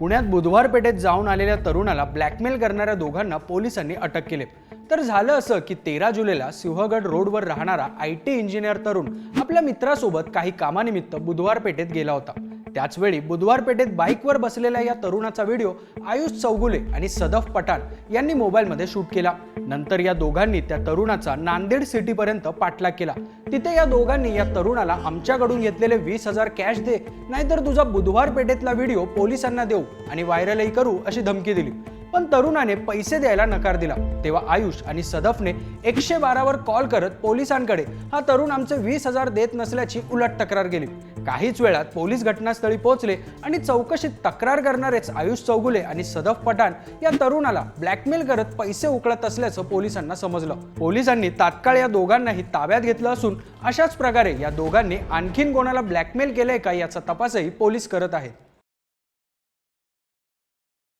पुण्यात बुधवार पेठेत जाऊन आलेल्या तरुणाला ब्लॅकमेल करणाऱ्या दोघांना पोलिसांनी अटक केले. तर झालं असं की तेरा जुलैला सिंहगड रोडवर राहणारा आय टी इंजिनियर तरुण आपल्या मित्रासोबत काही कामानिमित्त बुधवार पेठेत गेला होता. त्याचवेळी बुधवार पेठेत बाईकवर बसलेल्या या तरुणाचा व्हिडिओ आयुष चौगुले आणि सदफ पठाण यांनी मोबाईलमध्ये शूट केला. नंतर या दोघांनी त्या तरुणाचा नांदेड सिटीपर्यंत पाठलाग केला. तिथे या दोघांनी या तरुणाला आमच्याकडून घेतलेले वीस हजार कॅश दे नाहीतर तुझा बुधवार पेठेतला व्हिडिओ पोलिसांना देऊ आणि व्हायरलही करू अशी धमकी दिली. पण तरुणाने पैसे द्यायला नकार दिला. तेव्हा आयुष आणि सदफने एकशे बारावर कॉल करत पोलिसांकडे हा तरुण आमचे वीस हजार देत नसल्याची उलट तक्रार केली. काहीच वेळात पोलीस घटनास्थळी पोहोचले आणि चौकशीत तक्रार करणारेच आयुष चौगुले आणि सदफ पठाण या तरुणाला ब्लॅकमेल करत पैसे उकळत असल्याचं पोलिसांना समजलं. पोलिसांनी तात्काळ या दोघांनाही ताब्यात घेतलं असून अशाच प्रकारे या दोघांनी आणखीन कोणाला ब्लॅकमेल केलंय का याचा तपासही पोलीस करत आहेत.